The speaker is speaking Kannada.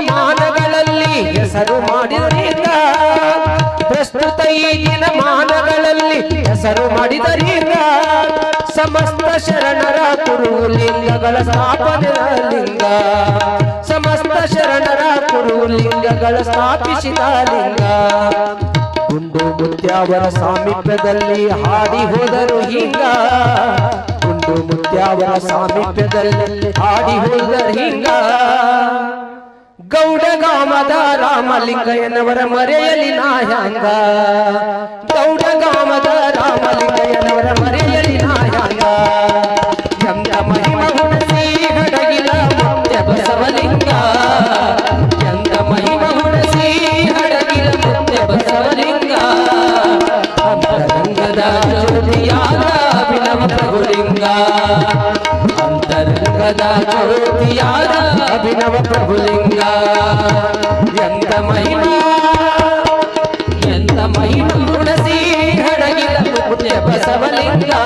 ದಿನಮಾನಗಳಲ್ಲಿ ಹೆಸರು ಮಾಡಿದರಿಂದ ಪ್ರಸ್ತುತ ಈ ದಿನಮಾನಗಳಲ್ಲಿ ಹೆಸರು ಮಾಡಿದರಿಂದ ಸಮಸ್ತ ಶರಣರ ಲಿಂಗಗಳ ಸ್ಥಾಪನೆ ಲಿಂಗ. ಸಮಸ್ತ ಶರಣರ ಲಿಂಗಗಳ ಸ್ಥಾಪಿಸಿದ ಲಿಂಗ. ಗುಂಡು ಮುತ್ಯಾವರ ಸಾಮೀಪ್ಯದಲ್ಲಿ ಹಾಡಿ ಹೋದರು ಹಿಂಗ. ಗುಂಡು ಮುತ್ಯಾವರ ಸಾಮೀಪ್ಯದಲ್ಲಿ ಹಾಡಿ ಹೋದರು ಹಿಂಗ. ಗೌಡಗಾಮದ ರಾಮಲಿಂಗಯ್ಯನವರ ಮರೆಯಲಿ ನಾ ಹ್ಯಾಂಗ ಗೌಡಗಾಮದ ರಾಮಲಿಂಗಯ್ಯನವರ ಮರೆಯಲಿ ನಾ ಹ್ಯಾಂಗ ಎಂದ ಮಹಿಮ ಹುಣಸಿ ಹಡಗಿಲ ಮುತ್ಯ ಬಸವಲಿಂಗ ಎಂದ ಮಹಿಮ ಹುಣಸಿ ಹಡಗಿಲ ಮುತ್ಯ ಬಸವಲಿಂಗ ಅಂತರಂಗದ ಜ್ಯೋತಿಯಾದ ಅಭಿನವ ಪ್ರಭುಲಿಂಗ అభినవ ప్రభులింగ. ఎంత మహిమ ఎంత మహిమ గుణసీ హడగిల బసవలింగా